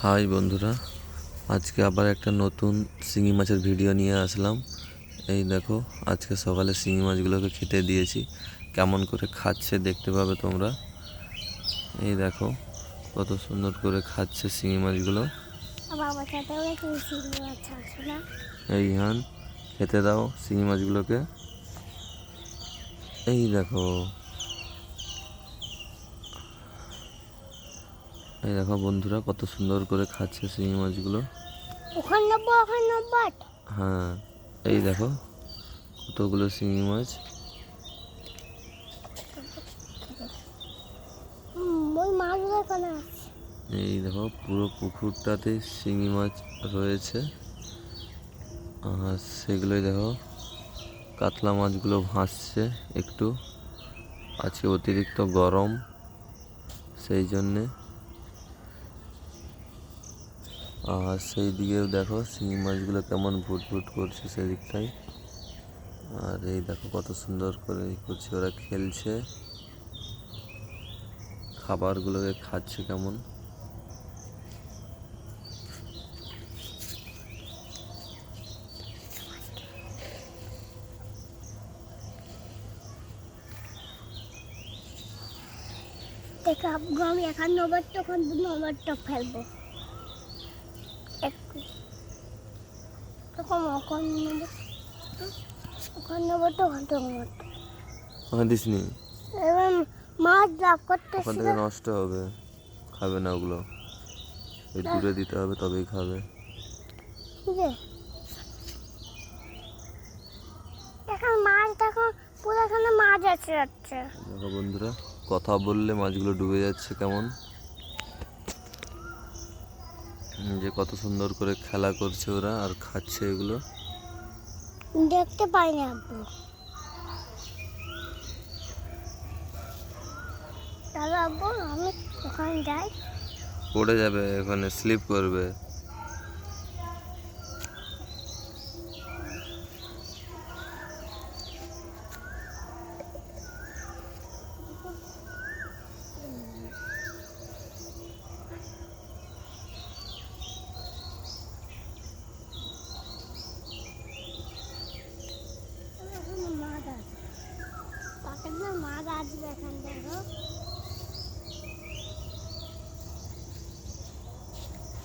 High বন্ধুরা। আজকে আবার একটা নতুন শিঙি মাছের ভিডিও নিয়ে আসলাম। এই দেখো আজকে সকালে শিঙি মাছগুলোকে খেতে দিয়েছি। কেমন করে খাচ্ছে দেখতে পাবে তোমরা। এই দেখো কত সুন্দর করে খাচ্ছে শিঙি মাছগুলো। এই হান খেতে দাও শিঙি মাছগুলোকে। এই দেখো এই দেখো বন্ধুরা কত সুন্দর করে খাচ্ছে শিঙি মাছগুলো। ওখানে নেব ওখানে নেব হ্যাঁ এই দেখো কতগুলো শিঙি মাছ। এই দেখো পুরো পুকুরটাতে শিঙি মাছ রয়েছে। আর সেগুলোই দেখো কাতলা মাছগুলো ভাসছে একটু। আজকে অতিরিক্ত গরম সেই জন্যে। আর সেই দিকেও দেখো শিঙি মাছগুলো কেমন ভুট ভুট করছে সেদিকটাই আর এই দেখো কত সুন্দর করে করছে, ওরা খেলছে। খাবারগুলোকে খাচ্ছে কেমন। দেখো, আমি এখন নম্বর তখন দু নম্বরটা ফেলব। তখন ওখান নেব ওখান নেব তখন তোমার ওখানে দিস নি এবার মাছ লাভ করতে ওখান থেকে নষ্ট হবে। খাবে না ওগুলো। ওই দূরে দিতে হবে তবেই খাবে। এখন মাছ দেখো পুরো এখানে মাছ আছে যাচ্ছে দেখো বন্ধুরা কথা বললে মাছগুলো ডুবে যাচ্ছে কেমন? যে কত সুন্দর করে খেলা করছে ওরা আর খাচ্ছে এগুলো। দেখতে পাই না আব্বু তাহলে আব্বু আমি ওখানে যাই। পড়ে যাবে ওখানে স্লিপ করবে এখানে মাছ আছে পাখির না মাছ আসবে এখান দেখো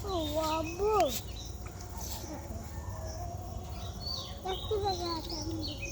ও আব্বু একটু জায়গা আছে আমি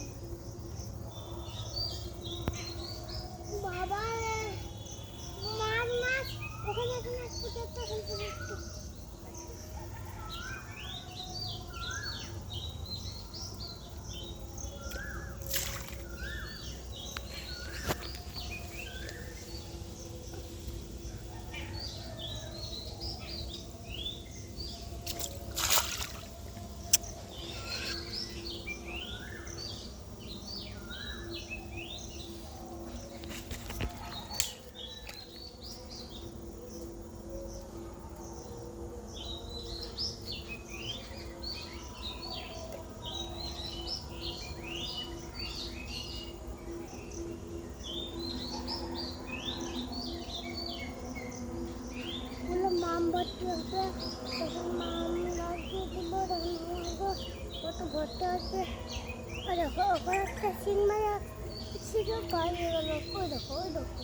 কত ভর্তি আছে আর ওখানে একটা সিন মারা ছিল বাইরে গেল ওই দেখো ওই দেখো